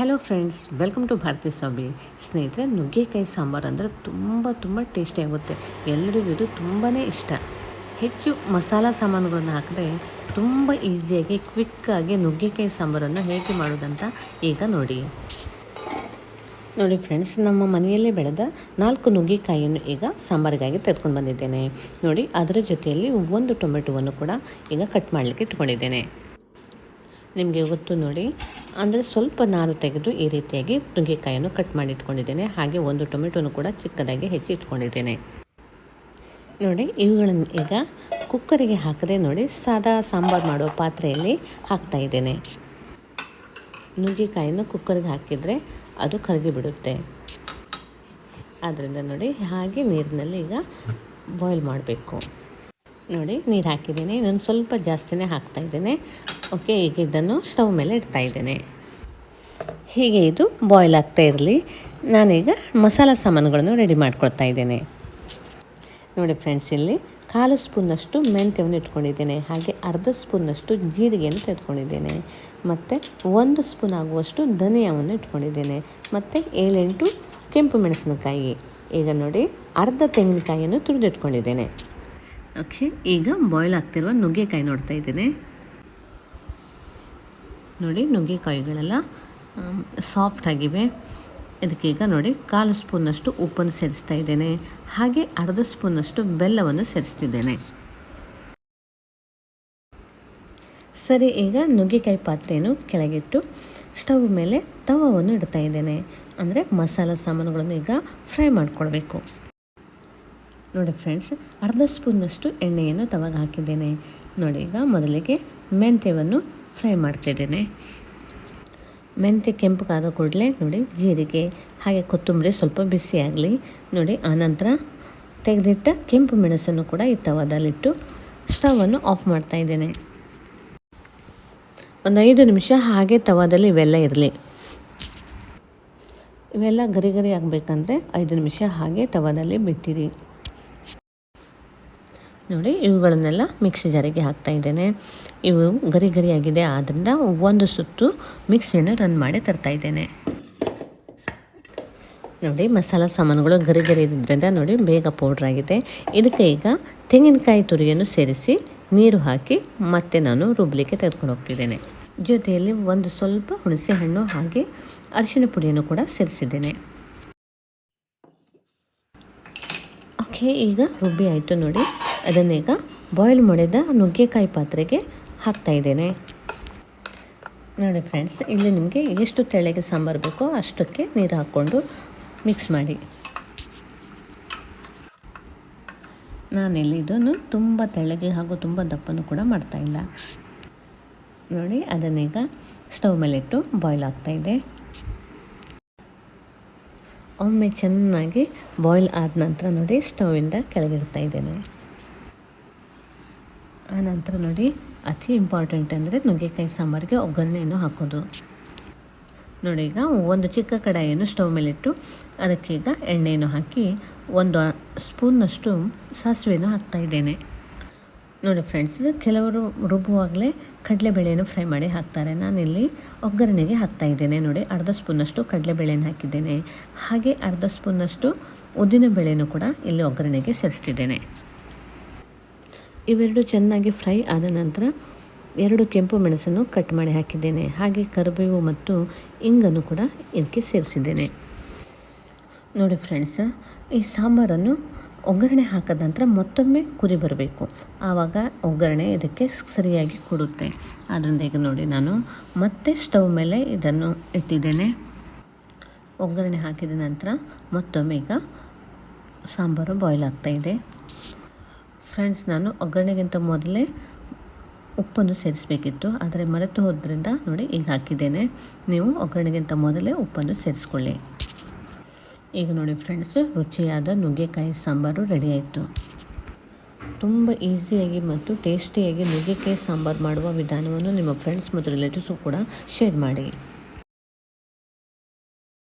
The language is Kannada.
Hello friends welcome to Bharathi Swamy ಸ್ನೇಹಿತರೆ, ನುಗ್ಗೆಕಾಯಿ ಸಾಂಬಾರು ಅಂದರೆ ತುಂಬ ತುಂಬ ಟೇಸ್ಟಿ ಆಗುತ್ತೆ. ಎಲ್ಲರಿಗೂ ಇದು ತುಂಬಾ ಇಷ್ಟ. ಹೆಚ್ಚು ಮಸಾಲ ಸಾಮಾನುಗಳನ್ನು ಹಾಕಿದ್ರೆ ತುಂಬ ಈಸಿಯಾಗಿ ಕ್ವಿಕ್ಕಾಗಿ ನುಗ್ಗೆಕಾಯಿ ಸಾಂಬಾರನ್ನು ಹೇಗೆ ಮಾಡೋದಂತ ಈಗ ನೋಡಿ. ನೋಡಿ ಫ್ರೆಂಡ್ಸ್ ನಮ್ಮ ಮನೆಯಲ್ಲೇ ಬೆಳೆದ ನಾಲ್ಕು ನುಗ್ಗೆಕಾಯಿಯನ್ನು ಈಗ ಸಾಂಬಾರಿಗಾಗಿ ತೆಗೆದುಕೊಂಡು ಬಂದಿದ್ದೇನೆ. ನೋಡಿ, ಅದರ ಜೊತೆಯಲ್ಲಿ ಒಂದು ಟೊಮೆಟೊವನ್ನು ಕೂಡ ಈಗ ಕಟ್ ಮಾಡಲಿಕ್ಕೆ ಇಟ್ಕೊಂಡಿದ್ದೇನೆ. ನಿಮಗೆ ಗೊತ್ತು ನೋಡಿ ಅಂದರೆ ಸ್ವಲ್ಪ ನಾರು ತೆಗೆದು ಈ ರೀತಿಯಾಗಿ ನುಗ್ಗೆಕಾಯನ್ನು ಕಟ್ ಮಾಡಿ ಇಟ್ಕೊಂಡಿದ್ದೇನೆ. ಹಾಗೆ ಒಂದು ಟೊಮೆಟೊನು ಕೂಡ ಚಿಕ್ಕದಾಗಿ ಹೆಚ್ಚಿ ಇಟ್ಕೊಂಡಿದ್ದೇನೆ. ನೋಡಿ, ಇವುಗಳನ್ನು ಈಗ ಕುಕ್ಕರಿಗೆ ಹಾಕದೆ ನೋಡಿ ಸಾದಾ ಸಾಂಬಾರು ಮಾಡುವ ಪಾತ್ರೆಯಲ್ಲಿ ಹಾಕ್ತಾ ಇದ್ದೇನೆ. ನುಗ್ಗೆಕಾಯನ್ನು ಕುಕ್ಕರ್ಗೆ ಹಾಕಿದರೆ ಅದು ಕರಗಿ ಬಿಡುತ್ತೆ. ಆದ್ದರಿಂದ ನೋಡಿ, ಹಾಗೆ ನೀರಿನಲ್ಲಿ ಈಗ ಬಾಯ್ಲ್ ಮಾಡಬೇಕು. ನೋಡಿ, ನೀರು ಹಾಕಿದ್ದೀನಿ. ಇನ್ನೊಂದು ಸ್ವಲ್ಪ ಜಾಸ್ತಿನೇ ಹಾಕ್ತಾ ಇದ್ದೇನೆ. ಓಕೆ ಈಗ ಇದನ್ನು ಸ್ಟವ್ ಮೇಲೆ ಇಡ್ತಾ ಇದ್ದೇನೆ. ಹೀಗೆ ಇದು ಬಾಯ್ಲ್ ಆಗ್ತಾ ಇರಲಿ. ನಾನೀಗ ಮಸಾಲ ಸಾಮಾನುಗಳನ್ನು ರೆಡಿ ಮಾಡ್ಕೊಳ್ತಾ ಇದ್ದೇನೆ. ನೋಡಿ ಫ್ರೆಂಡ್ಸ್ ಇಲ್ಲಿ ಕಾಲು ಸ್ಪೂನಷ್ಟು ಮೆಂತ್ಯವನ್ನು ಇಟ್ಕೊಂಡಿದ್ದೇನೆ. ಹಾಗೆ ಅರ್ಧ ಸ್ಪೂನಷ್ಟು ಜೀರಿಗೆಯನ್ನು ತೆಗೆದುಕೊಂಡಿದ್ದೇನೆ. ಮತ್ತು ಒಂದು ಸ್ಪೂನ್ ಆಗುವಷ್ಟು ಧನಿಯಾವನ್ನು ಇಟ್ಕೊಂಡಿದ್ದೇನೆ. ಮತ್ತು ಏಳೆಂಟು ಕೆಂಪು ಮೆಣಸಿನಕಾಯಿ. ಈಗ ನೋಡಿ, ಅರ್ಧ ತೆಂಗಿನಕಾಯಿಯನ್ನು ತುರಿದಿಟ್ಕೊಂಡಿದ್ದೇನೆ. ಓಕೆ, ಈಗ ಬಾಯ್ಲ್ ಆಗ್ತಿರುವ ನುಗ್ಗೆಕಾಯಿ ನೋಡ್ತಾ ಇದ್ದೇನೆ. ನೋಡಿ, ನುಗ್ಗೆಕಾಯಿಗಳೆಲ್ಲ ಸಾಫ್ಟ್ ಆಗಿವೆ. ಇದಕ್ಕೀಗ ನೋಡಿ, ಕಾಲು ಸ್ಪೂನಷ್ಟು ಉಪ್ಪನ್ನು ಸೇರಿಸ್ತಾ ಇದ್ದೇನೆ. ಹಾಗೆ ಅರ್ಧ ಸ್ಪೂನಷ್ಟು ಬೆಲ್ಲವನ್ನು ಸೇರಿಸ್ತಿದ್ದೇನೆ. ಸರಿ, ಈಗ ನುಗ್ಗೆಕಾಯಿ ಪಾತ್ರೆಯನ್ನು ಕೆಳಗಿಟ್ಟು ಸ್ಟವ್ ಮೇಲೆ ತವವನ್ನು ಇಡ್ತಾ ಇದ್ದೇನೆ. ಅಂದರೆ ಮಸಾಲ ಸಾಮಾನುಗಳನ್ನು ಈಗ ಫ್ರೈ ಮಾಡಿಕೊಳ್ಬೇಕು. ನೋಡಿ ಫ್ರೆಂಡ್ಸ್ ಅರ್ಧ ಸ್ಪೂನ್ನಷ್ಟು ಎಣ್ಣೆಯನ್ನು ತವಾಗ ಹಾಕಿದ್ದೇನೆ. ನೋಡಿ, ಈಗ ಮೊದಲಿಗೆ ಮೆಂತ್ಯವನ್ನು ಫ್ರೈ ಮಾಡ್ತಿದ್ದೇನೆ. ಮೆಂತ್ಯ ಕೆಂಪುಗಾದ ಕೂಡಲೇ ನೋಡಿ ಜೀರಿಗೆ, ಹಾಗೆ ಕೊತ್ತಂಬರಿ ಸ್ವಲ್ಪ ಬಿಸಿಯಾಗಲಿ ನೋಡಿ ಆನಂತರ ತೆಗೆದಿಟ್ಟ ಕೆಂಪು ಮೆಣಸನ್ನು ಕೂಡ ಈ ತವಾದಲ್ಲಿಟ್ಟು ಸ್ಟವನ್ನು ಆಫ್ ಮಾಡ್ತಾ ಇದ್ದೇನೆ. ಒಂದು ಐದು ನಿಮಿಷ ಹಾಗೆ ತವಾದಲ್ಲಿ ಇವೆಲ್ಲ ಇರಲಿ. ಇವೆಲ್ಲ ಗರಿ ಗರಿ ಆಗಬೇಕಂದ್ರೆ ಐದು ನಿಮಿಷ ಹಾಗೆ ತವಾದಲ್ಲಿ ಬಿಟ್ಟಿರಿ. ನೋಡಿ, ಇವುಗಳನ್ನೆಲ್ಲ ಮಿಕ್ಸಿ ಜಾರಿಗೆ ಹಾಕ್ತಾ ಇದ್ದೇನೆ. ಇವು ಗರಿ ಗರಿಯಾಗಿದೆ. ಆದ್ದರಿಂದ ಒಂದು ಸುತ್ತು ಮಿಕ್ಸಿಯನ್ನು ರನ್ ಮಾಡಿ ತರ್ತಾ ಇದ್ದೇನೆ. ನೋಡಿ, ಮಸಾಲ ಸಾಮಾನುಗಳು ಗರಿ ಗರಿ ಇದ್ರಿಂದ ನೋಡಿ ಬೇಗ ಪೌಡ್ರ್ ಆಗಿದೆ. ಇದಕ್ಕೆ ಈಗ ತೆಂಗಿನಕಾಯಿ ತುರಿಯನ್ನು ಸೇರಿಸಿ ನೀರು ಹಾಕಿ ಮತ್ತೆ ನಾನು ರುಬ್ಲಿಕ್ಕೆ ತೆಗೆದುಕೊಂಡು ಹೋಗ್ತಿದ್ದೇನೆ. ಜೊತೆಯಲ್ಲಿ ಒಂದು ಸ್ವಲ್ಪ ಹುಣಸೆ ಹಣ್ಣು ಹಾಗೆ ಅರಿಶಿನ ಪುಡಿಯನ್ನು ಕೂಡ ಸೇರಿಸಿದ್ದೇನೆ. ಓಕೆ, ಈಗ ರುಬ್ಬಿ ಆಯಿತು ನೋಡಿ. ಅದನ್ನೀಗ ಬಾಯ್ಲ್ ಮಾಡಿದ ನುಗ್ಗೆಕಾಯಿ ಪಾತ್ರೆಗೆ ಹಾಕ್ತಾ ಇದ್ದೇನೆ. ನೋಡಿ ಫ್ರೆಂಡ್ಸ್ ಇಲ್ಲಿ ನಿಮಗೆ ಎಷ್ಟು ತೆಳಗೆ ಸಾಂಬಾರು ಬೇಕೋ ಅಷ್ಟಕ್ಕೆ ನೀರು ಹಾಕ್ಕೊಂಡು ಮಿಕ್ಸ್ ಮಾಡಿ. ನಾನಿಲ್ಲಿ ಇದನ್ನು ತುಂಬ ತೆಳ್ಳಗೆ ಹಾಗೂ ತುಂಬ ದಪ್ಪನೂ ಕೂಡ ಮಾಡ್ತಾಯಿಲ್ಲ ನೋಡಿ, ಅದನ್ನೀಗ ಸ್ಟವ್ ಮೇಲಿಟ್ಟು ಬಾಯ್ಲ್ ಆಗ್ತಾಯಿದೆ ಒಮ್ಮೆ ಚೆನ್ನಾಗಿ ಬಾಯ್ಲ್ ಆದ ನಂತರ ನೋಡಿ ಸ್ಟವಿಂದ ಕೆಳಗಿಡ್ತಾ ಇದ್ದೇನೆ. ಆನಂತರ ನೋಡಿ, ಅತಿ ಇಂಪಾರ್ಟೆಂಟ್ ಅಂದರೆ ನುಗ್ಗೆಕಾಯಿ ಸಾಂಬಾರಿಗೆ ಒಗ್ಗರಣೆಯನ್ನು ಹಾಕೋದು. ನೋಡಿ ಈಗ ಒಂದು ಚಿಕ್ಕ ಕಡಾಯಿಯನ್ನು ಸ್ಟವ್ ಮೇಲಿಟ್ಟು ಅದಕ್ಕೀಗ ಎಣ್ಣೆಯನ್ನು ಹಾಕಿ ಒಂದು ಸ್ಪೂನ್ನಷ್ಟು ಸಾಸಿವೆಯನ್ನು ಹಾಕ್ತಾ ಇದ್ದೇನೆ. ನೋಡಿ ಫ್ರೆಂಡ್ಸ್ ಕೆಲವರು ರುಬ್ಬುವಾಗಲೇ ಕಡಲೆಬೇಳೆಯನ್ನು ಫ್ರೈ ಮಾಡಿ ಹಾಕ್ತಾರೆ. ನಾನಿಲ್ಲಿ ಒಗ್ಗರಣೆಗೆ ಹಾಕ್ತಾ ಇದ್ದೇನೆ. ನೋಡಿ, ಅರ್ಧ ಸ್ಪೂನಷ್ಟು ಕಡಲೆಬೇಳೆಯನ್ನು ಹಾಕಿದ್ದೇನೆ. ಹಾಗೆ ಅರ್ಧ ಸ್ಪೂನಷ್ಟು ಉದ್ದಿನ ಬೇಳೆಯನ್ನು ಕೂಡ ಇಲ್ಲಿ ಒಗ್ಗರಣೆಗೆ ಸೇರಿಸ್ತಿದ್ದೇನೆ. ಇವೆರಡು ಚೆನ್ನಾಗಿ ಫ್ರೈ ಆದ ನಂತರ ಎರಡು ಕೆಂಪು ಮೆಣಸನ್ನು ಕಟ್ ಮಾಡಿ ಹಾಕಿದ್ದೇನೆ. ಹಾಗೆ ಕರಿಬೇವು ಮತ್ತು ಇಂಗನ್ನು ಕೂಡ ಇದಕ್ಕೆ ಸೇರಿಸಿದ್ದೇನೆ. ನೋಡಿ ಫ್ರೆಂಡ್ಸ್, ಈ ಸಾಂಬಾರನ್ನು ಒಗ್ಗರಣೆ ಹಾಕಿದ ನಂತರ ಮತ್ತೊಮ್ಮೆ ಕುರಿ ಬರಬೇಕು. ಆವಾಗ ಒಗ್ಗರಣೆ ಇದಕ್ಕೆ ಸರಿಯಾಗಿ ಕೊಡುತ್ತೆ. ಅದರಿಂದ ಈಗ ನೋಡಿ ನಾನು ಮತ್ತೆ ಸ್ಟವ್ ಮೇಲೆ ಇದನ್ನು ಇಟ್ಟಿದ್ದೇನೆ. ಒಗ್ಗರಣೆ ಹಾಕಿದ ನಂತರ ಮತ್ತೊಮ್ಮೆ ಈಗ ಸಾಂಬಾರು ಬಾಯ್ಲ್ ಆಗ್ತಾಯಿದೆ ಫ್ರೆಂಡ್ಸ್, ನಾನು ಒಗ್ಗರಣೆಗಿಂತ ಮೊದಲೇ ಉಪ್ಪನ್ನು ಸೇರಿಸಬೇಕಿತ್ತು. ಆದರೆ ಮರೆತು ಹೋದ್ರಿಂದ ನೋಡಿ ಈಗ ಹಾಕಿದ್ದೇನೆ. ನೀವು ಒಗ್ಗರಣೆಗಿಂತ ಮೊದಲೇ ಉಪ್ಪನ್ನು ಸೇರಿಸ್ಕೊಳ್ಳಿ. ಈಗ ನೋಡಿ ಫ್ರೆಂಡ್ಸ್, ರುಚಿಯಾದ ನುಗ್ಗೆಕಾಯಿ ಸಾಂಬಾರು ರೆಡಿ ಆಯಿತು. ತುಂಬ ಈಸಿಯಾಗಿ ಮತ್ತು ಟೇಸ್ಟಿಯಾಗಿ ನುಗ್ಗೆಕಾಯಿ ಸಾಂಬಾರು ಮಾಡುವ ವಿಧಾನವನ್ನು ನಿಮ್ಮ ಫ್ರೆಂಡ್ಸ್ ಮತ್ತು ರಿಲೇಟಿವ್ಸು ಕೂಡ ಶೇರ್ ಮಾಡಿ.